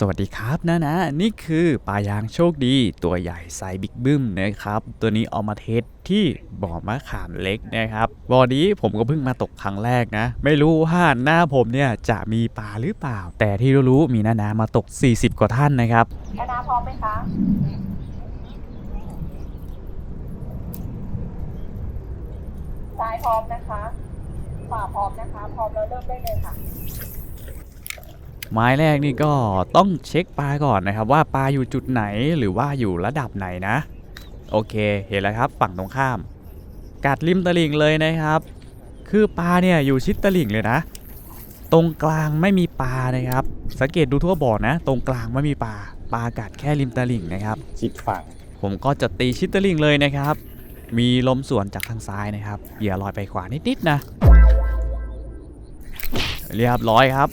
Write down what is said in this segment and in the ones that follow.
สวัสดีครับนะนะ นี่คือปลายางโชคดี ตัวใหญ่ไซส์บิ๊กบึ้มนะครับ ตัวนี้เอามาเทสที่บ่อมะขามเล็กนะครับบ่อนี้ผมก็เพิ่งมาตกครั้งแรกนะ ไม่รู้ว่าหน้าผมเนี่ยจะมีปลาหรือเปล่า แต่ที่รู้ๆมีนานามาตก 40 กว่าท่านนะครับแอนนาพร้อมไหมคะซ้ายพร้อมนะคะขวาพร้อมนะคะ พร้อมแล้วเริ่มได้เลยค่ะ ไม้แรกนี่ก็ต้องเช็คปลาก่อนนะครับ ว่าปลาอยู่จุดไหนหรือว่าอยู่ระดับไหนนะ โอเคเห็นแล้วครับฝั่งตรงข้าม กัดริมตลิ่งเลยนะครับ คือปลาเนี่ยอยู่ชิดตลิ่งเลยนะ ตรงกลางไม่มีปลานะครับ สังเกตดูทั่วบ่อนะ ตรงกลางไม่มีปลาปลากัดแค่ริมตลิ่งนะครับชิดฝั่งผมก็จะตีชิดตลิ่งเลยนะครับ มีลมสวนจากทางซ้ายนะครับเหยื่อลอยไปขวานิดๆนะ เรียบร้อยครับ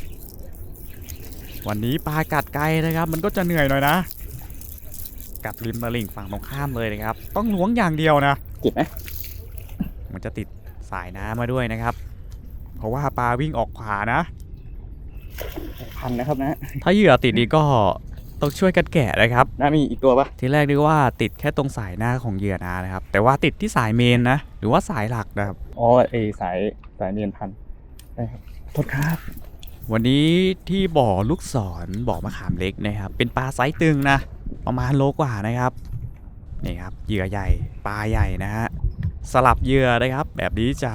วันนี้ปลากัดไกลนะครับ มันก็จะเหนื่อยหน่อยนะ กัดริมตลิ่งฝั่งตรงข้ามเลยนะครับ ต้องล้วงอย่างเดียวนะจิบไหมมันจะติดสายน้ำมาด้วยนะครับ เพราะว่าปลาวิ่งออกขวานะ พันนะครับนะ ถ้าเหยื่อติดนี่ก็ต้องช่วยกันแกะนะครับน่ามีอีกตัวปะทีแรกนึกว่าติดแค่ตรงสายหน้าของเหยื่อนานะครับ แต่ว่าติดที่สายเมนนะ หรือว่าสายหลักนะครับ อ๋อไอสายสายเนียนพันได้ครับโทษครับ วันนี้ที่บ่อลูกศรบ่อมะขามเล็กนะครับ เป็นปลาไซส์ตึงนะ ประมาณโลกว่านะครับนี่ครับเหยื่อใหญ่ปลาใหญ่นะฮะสลับเหยื่อนะครับ แบบนี้จะ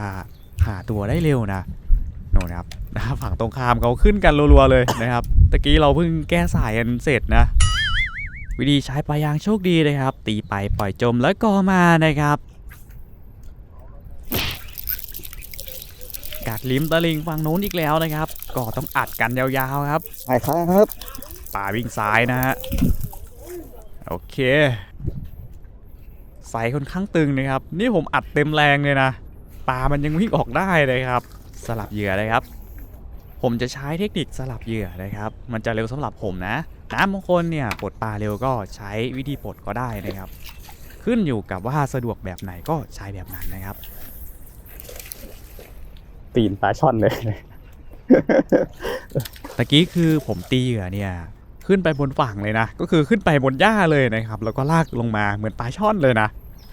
หาตัวได้เร็วนะโน่นครับนะฝั่งตรงข้ามเขาขึ้นกันรัวๆเลยนะครับตะกี้เราเพิ่งแก้สายกันเสร็จนะวิธีใช้ปลายางโชคดีนะครับ ตีไปปล่อยจมแล้วก็มานะครับ กัดลิ้มตะลิงฝั่งโน้นอีกแล้วนะครับ ก็ต้องอัดกันยาวๆครับไปครับป่าวิ่งซ้ายนะฮะโอเคไฟค่อนข้างตึงนะครับ นี่ผมอัดเต็มแรงเลยนะปลามันยังวิ่งออกได้เลยครับ สลับเหยื่อเลยครับ ผมจะใช้เทคนิคสลับเหยื่อนะครับ มันจะเร็วสำหรับผมนะน้ำบางคนเนี่ยปลดปลาเร็วก็ใช้วิธีปลดก็ได้นะครับ ขึ้นอยู่กับว่าสะดวกแบบไหนก็ใช้แบบนั้นนะครับ ตีนปลาช่อนเลยตะกี้คือผมตีเหยื่อเนี่ยขึ้นไปบนฝั่งเลยนะ ก็คือขึ้นไปบนหญ้าเลยนะครับ แล้วก็ลากลงมาเหมือนปลาช่อนเลยนะ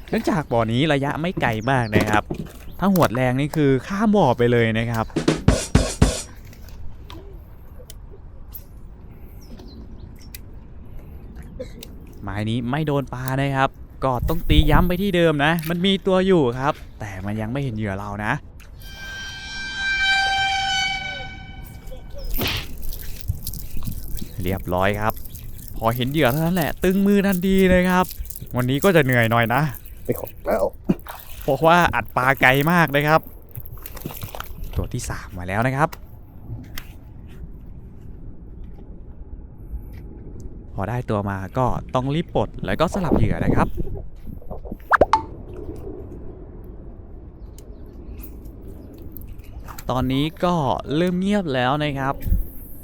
เนื่องจากบ่อนี้ระยะไม่ไกลมากนะครับ ถ้าหวดแรงนี่คือข้ามบ่อไปเลยนะครับไม้นี้ไม่โดนปลานะครับ ก็ต้องตีย้ำไปที่เดิมนะ มันมีตัวอยู่ครับ แต่มันยังไม่เห็นเหยื่อเรานะ เรียบร้อยครับ พอเห็นเหยื่อเท่านั้นแหละ ตึงมือทันทีเลยครับ วันนี้ก็จะเหนื่อยหน่อยนะไปขอแล้วเพราะว่าอัดปลาไกลมากนะครับ ตัวที่3มาแล้วนะครับ พอได้ตัวมาก็ต้องรีบปลดแล้วก็สลับเหยื่อนะครับตอนนี้ก็เริ่มเงียบแล้วนะครับ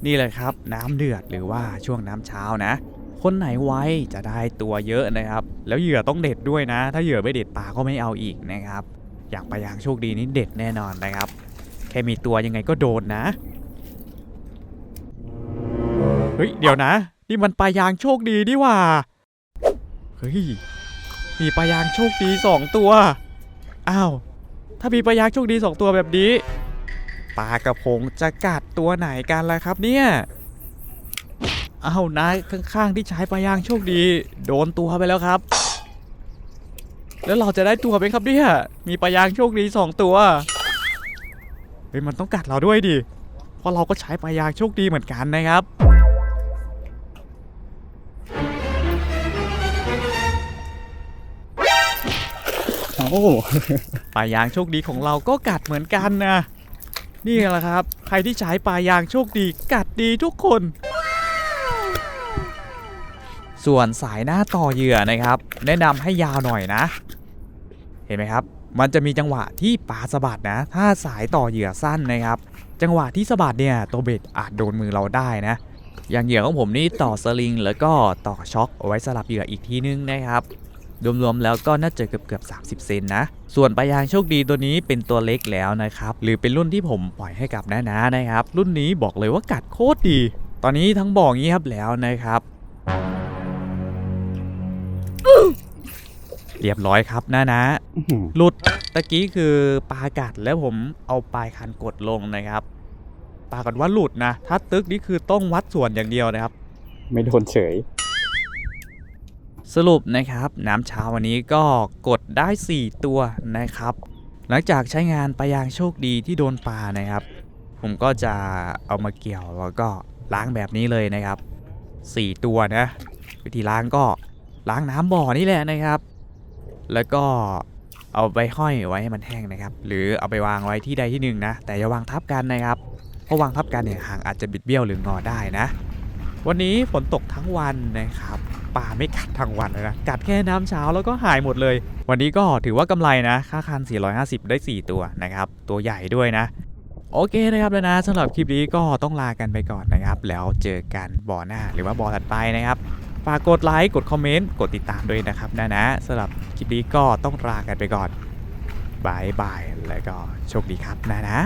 นี่แหละครับน้ำเดือดหรือว่าช่วงน้ำเช้านะ คนไหนไวจะได้ตัวเยอะนะครับ แล้วเหยื่อต้องเด็ดด้วยนะ ถ้าเหยื่อไม่เด็ดปลาก็ไม่เอาอีกนะครับ อย่างปลายางโชคดีนี่เด็ดแน่นอนนะครับ แค่มีตัวยังไงก็โดนนะเฮ้ยเดี๋ยวนะ นี่มันปลายางโชคดีนี่หว่าเฮ้ยมีปลายางโชคดีสองตัวอ้าวถ้ามีปลายางโชคดีสองตัวแบบนี้ ปลากระพงจะกัดตัวไหนกันล่ะครับเนี่ยอ้าวนายข้างๆที่ใช้ปลายางโชคดี โดนตัวไปแล้วครับ แล้วเราจะได้ตัวไหมครับเนี่ยมีปลายางโชคดีสองตัวเฮ้ยมันต้องกัดเราด้วยดิเพราะเราก็ใช้ปลายางโชคดีเหมือนกันนะครับโอ้ปลายางโชคดีของเราก็กัดเหมือนกันนะ นี่แหละครับ ใครที่ใช้ปลายางโชคดีกัดดีทุกคน ส่วนสายหน้าต่อเหยื่อนะครับ แนะนำให้ยาวหน่อยนะ เห็นไหมครับ มันจะมีจังหวะที่ปลาสะบัดนะ ถ้าสายต่อเหยื่อสั้นนะครับ จังหวะที่สะบัดเนี่ยตัวเบ็ดอาจโดนมือเราได้นะอย่างเหยื่อของผมนี่ต่อสลิงแล้วก็ต่อช็อคเอาไว้สลับเหยื่ออีกทีนึงนะครับ รวมๆแล้วก็น่าจะเกือบเกือบๆ30 เซนนะ ส่วนปลายางโชคดีตัวนี้เป็นตัวเล็กแล้วนะครับ หรือเป็นรุ่นที่ผมปล่อยให้กับน้าๆนะครับ รุ่นนี้บอกเลยว่ากัดโคตรดี ตอนนี้ทั้งบ่อเงียบแล้วนะครับ เรียบร้อยครับนะนะอื้อหือหลุดตะกี้คือปลากัดแล้วผมเอาปลายคันกดลงนะครับปลากันว่าหลุดนะ ถ้าตึกนี่คือต้องวัดส่วนอย่างเดียวนะครับ ไม่โดนเฉย สรุปนะครับน้ำเช้าวันนี้ก็กดได้ 4 ตัวนะครับ หลังจากใช้งานปลายางโชคดีที่โดนปลานะครับ ผมก็จะเอามาเกี่ยวแล้วก็ล้างแบบนี้เลยนะครับ 4 ตัวนะ วิธีล้างก็ล้างน้ำบ่อนี่แหละนะครับ แล้วก็เอาไปห้อยไว้ให้มันแห้งนะครับ หรือเอาไปวางไว้ที่ใดที่หนึ่งนะ แต่อย่าวางทับกันนะครับ เพราะวางทับกันเนี่ยหางอาจจะบิดเบี้ยวหรืองอได้นะ วันนี้ฝนตกทั้งวันนะครับ ปลาไม่กัดทั้งวันเลยนะ กัดแค่น้ำเช้าแล้วก็หายหมดเลย วันนี้ก็ถือว่ากำไรนะ ค่าคัน 450 ได้ 4 ตัวนะครับ ตัวใหญ่ด้วยนะ โอเคนะครับแล้วนะสำหรับคลิปนี้ก็ต้องลากันไปก่อนนะครับ แล้วเจอกันบ่อหน้าหรือว่าบ่อถัดไปนะครับฝากกดไลค์กดคอมเมนต์กดติดตามด้วยนะครับนะนะสำหรับคลิปนี้ก็ต้องลากันไปก่อนบายบายแล้วก็โชคดีครับนะนะ